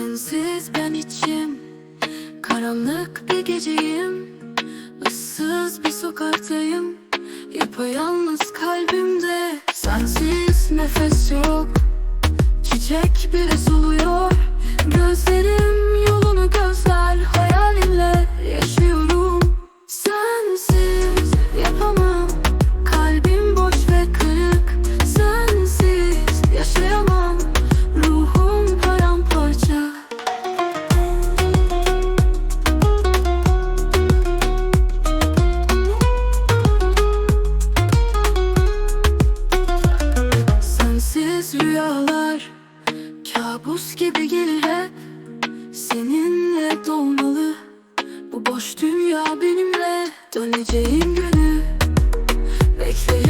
Sensiz ben içim Karanlık bir geceyim. Issız bir sokaktayım Yapayalnız kalbimde. Sensiz nefes yok Çiçek bile soluyor. Gözlerim Seninle dolmalı. Bu boş dünya benimle. Döneceğim günü Beklerim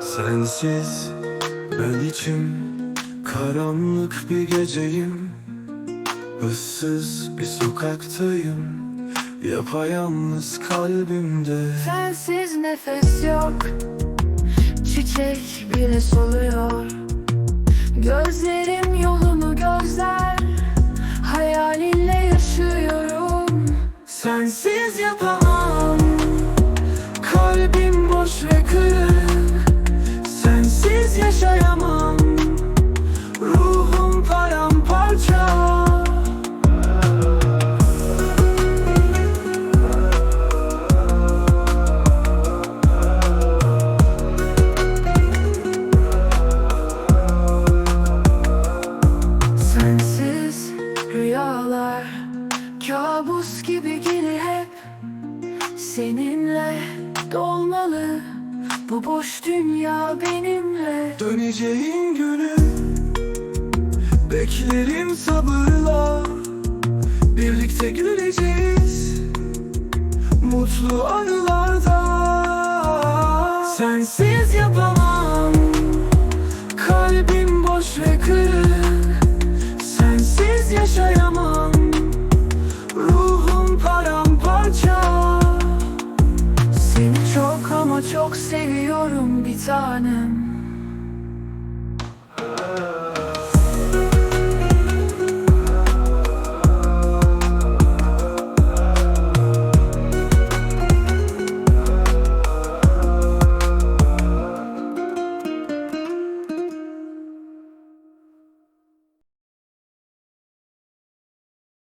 Sensiz ben içim Karanlık bir geceyim. Issız bir sokaktayım Yapayalnız kalbimde. Sensiz nefes yok Çiçek bile soluyor. Gözlerim yolunu Sensiz yapamam. Kalbim boş ve kırık. Sensiz yaşayamam. Ruhum paramparça. Sensiz rüyalar Kabus gibi Seninle dolmalı. Bu boş dünya benimle. Döneceğin günü Beklerim sabırla. Birlikte güleceğiz Mutlu anılarda. Sensiz yapamam. Kalbim boş ve kırık çok seviyorum bir tanem